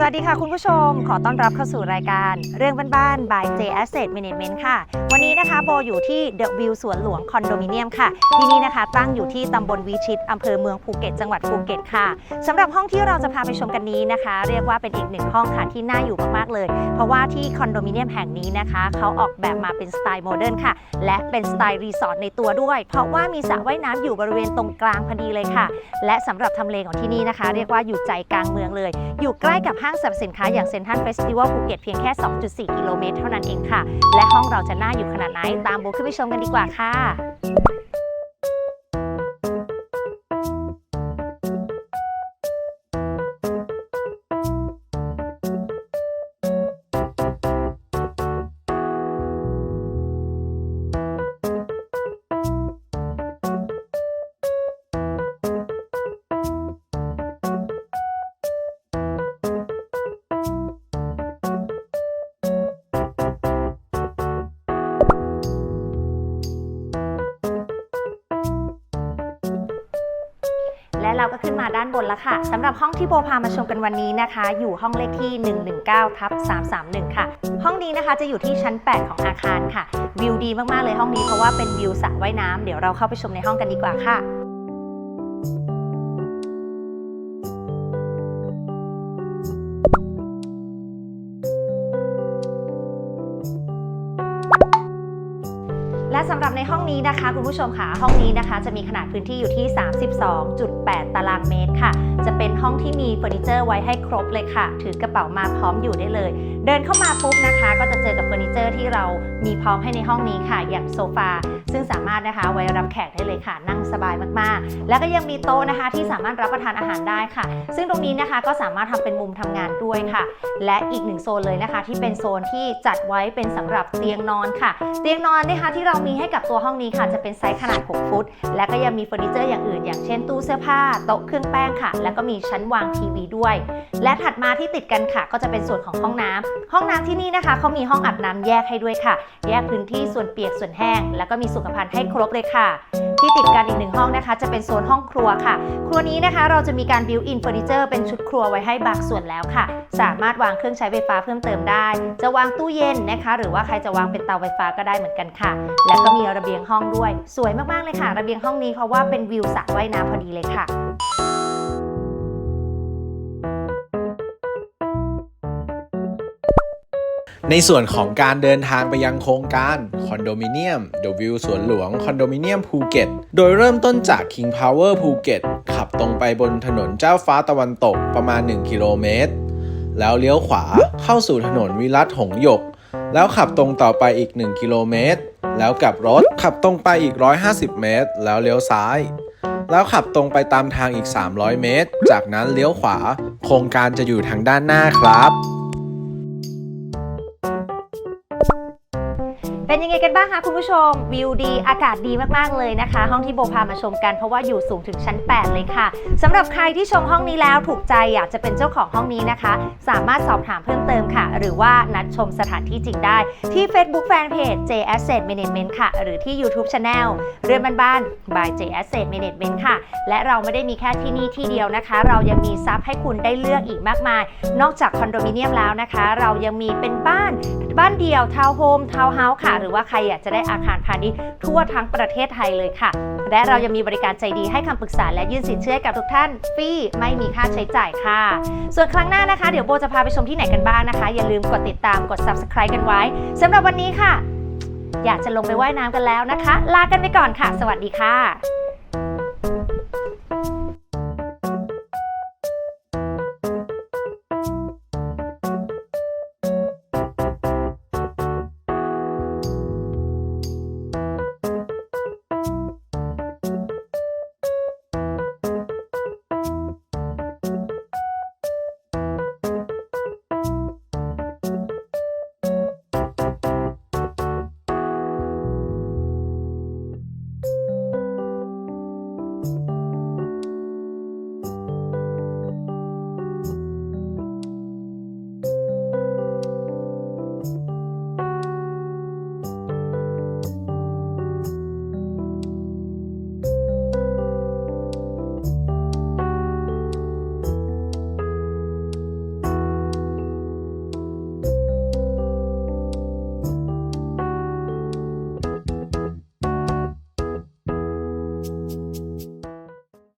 สวัสดีค่ะคุณผู้ชม ขอต้อนรับเข้าสู่รายการเรื่องบ้านๆ by J Asset Management ค่ะ วันนี้นะคะโบอยู่ที่ The View สวนหลวงคอนโดมิเนียมค่ะ ที่นี่นะคะตั้งอยู่ที่ตำบลวิชิตอำเภอเมืองภูเก็ต จังหวัดภูเก็ตค่ะสำหรับห้องที่เราจะพาไปชมกันนี้นะคะ เรียกว่าเป็นอีกหนึ่งห้องค่ะที่น่าอยู่มากๆเลย เพราะว่าที่คอนโดมิเนียมแห่งนี้นะคะ เขาออกแบบมาเป็นสไตล์โมเดิร์นค่ะ และเป็นสไตล์รีสอร์ทในตัวด้วย เพราะว่ามีสระว่ายน้ำอยู่บริเวณตรงกลางพอดีเลยค่ะ และสำหรับทำเลของที่นี่นะคะ เรียกว่าอยู่ใจกลางเมืองเลย อยู่ใกล้กับห้างสรรพสินค้าอย่างเซ็นทรัลเฟสติวัลภูเก็ตเพียงแค่ 2.4 กิโลเมตรเท่านั้นเองค่ะ และห้องเราจะน่าอยู่ขนาดไหนตามโบขึ้นไปชมกันดีกว่าค่ะ และเราก็ขึ้นมาด้านบนแล้วค่ะสำหรับห้องที่โบพามาชมกันวันนี้นะคะ อยู่ห้องเลขที่ 119ทับ331 ค่ะ ห้องนี้นะคะจะอยู่ที่ชั้น 8 ของอาคารค่ะ วิวดีมากๆเลยห้องนี้เพราะว่าเป็นวิวสระว่ายน้ำเดี๋ยวเราเข้าไปชมในห้องกันดีกว่าค่ะ สำหรับในห้องนี้นะคะ คุณผู้ชมค่ะ ห้องนี้นะคะ จะมีขนาดพื้นที่อยู่ที่ 32.8 ตารางเมตรค่ะ จะเป็นห้องที่มีเฟอร์นิเจอร์ไว้ให้ครบเลยค่ะ ถือกระเป๋ามาพร้อมอยู่ได้เลย เดินเข้ามาปุ๊บนะคะ ที่เรามีพร้อมให้ในห้องนี้ค่ะอย่างโซฟาซึ่งสามารถนะคะไว้รับแขกได้เลยค่ะ นั่งสบายมากๆ แล้วก็ยังมีโต๊ะนะคะที่สามารถรับประทานอาหารได้ค่ะ ซึ่งตรงนี้นะคะก็สามารถทำเป็นมุมทำงานด้วยค่ะ และอีกหนึ่งโซนเลยนะคะ ที่เป็นโซนที่จัดไว้เป็นสำหรับเตียงนอนค่ะ เตียงนอนนะคะที่เรามีให้กับตัวห้องนี้ค่ะ จะเป็นไซส์ขนาด 6 ฟุต และก็ยังมีเฟอร์นิเจอร์อย่างอื่น อย่างเช่นตู้เสื้อผ้าโต๊ะเครื่องแป้งค่ะ แล้วก็มีชั้นวางทีวีด้วย และถัดมาที่ติดกันค่ะ ก็จะเป็นส่วนของห้องน้ำห้องน้ำที่นี่นะคะเขามีห้องอาบน้ำแยกให้ด้วยค่ะ แยกพื้นที่ส่วนเปียกส่วนแห้ง แล้วก็มีสุขภัณฑ์ให้ครบเลยค่ะ ที่ติดกันอีกหนึ่งห้องนะคะ จะเป็นโซนห้องครัวค่ะ ครัวนี้นะคะเราจะมีการบิวอินเฟอร์นิเจอร์เป็นชุดครัวไว้ให้บางส่วนแล้วค่ะ สามารถวางเครื่องใช้ไฟฟ้าเพิ่มเติมได้ จะวางตู้เย็นนะคะ หรือว่าใครจะวางเป็นเตาไฟฟ้าก็ได้เหมือนกันค่ะ แล้วก็มีระเบียงห้องด้วย สวยมากๆเลยค่ะ ระเบียงห้องนี้เพราะว่าเป็นวิวสระว่ายน้ำพอดีเลยค่ะ ในส่วนของการเดินทางไปยังโครงการคอนโดมิเนียม The View สวนหลวงคอนโดมิเนียมภูเก็ต โดยเริ่มต้นจาก King Power ภูเก็ตขับตรงไปบนถนนเจ้าฟ้าตะวันตกประมาณ 1 กิโลเมตร แล้วเลี้ยวขวาเข้าสู่ถนนวิรัตหงหยก แล้วขับตรงต่อไปอีก 1 กิโลเมตร แล้วกลับรถขับตรงไปอีก 150 เมตร แล้วเลี้ยวซ้ายแล้วขับตรงไปตามทางอีก 300 เมตร จากนั้นเลี้ยวขวา โครงการจะอยู่ทางด้านหน้าครับ เป็นยังไงกันบ้างคะคุณผู้ชม วิวดีอากาศดีมากๆเลยนะคะ ห้องที่โบพามาชมกันเพราะว่าอยู่สูงถึงชั้น 8 เลยค่ะสำหรับใครที่ชมห้องนี้แล้วถูกใจอยากจะเป็นเจ้าของห้องนี้นะคะ สามารถสอบถามเพิ่มเติมค่ะ หรือว่านัดชมสถานที่จริงได้ ที่ Facebook Fanpage J Asset Management ค่ะ หรือที่ YouTube Channel เรือนบ้านๆ by J Asset Management ค่ะ และเราไม่ได้มีแค่ที่นี่ที่เดียวนะคะ เรายังมีซับให้คุณได้เลือกอีกมากมาย นอกจากคอนโดมิเนียมแล้วนะคะ เรายังมีเป็นบ้าน บ้านเดี่ยวทาวน์โฮมทาวน์เฮาส์ค่ะ หรือว่าใครอยากจะได้อาคารพาณิชย์ทั่วทั้งประเทศไทยเลยค่ะ และเรายังมีบริการใจดีให้คำปรึกษาและยื่นสินเชื่อให้กับทุกท่านฟรีไม่มีค่าใช้จ่ายค่ะ ส่วนครั้งหน้านะคะ เดี๋ยวโบจะพาไปชมที่ไหนกันบ้างนะคะ อย่าลืมกดติดตามกด subscribe กันไว้สำหรับวันนี้ค่ะ อยากจะลงไปว่ายน้ำกันแล้วนะคะ ลากันไปก่อนค่ะ สวัสดีค่ะ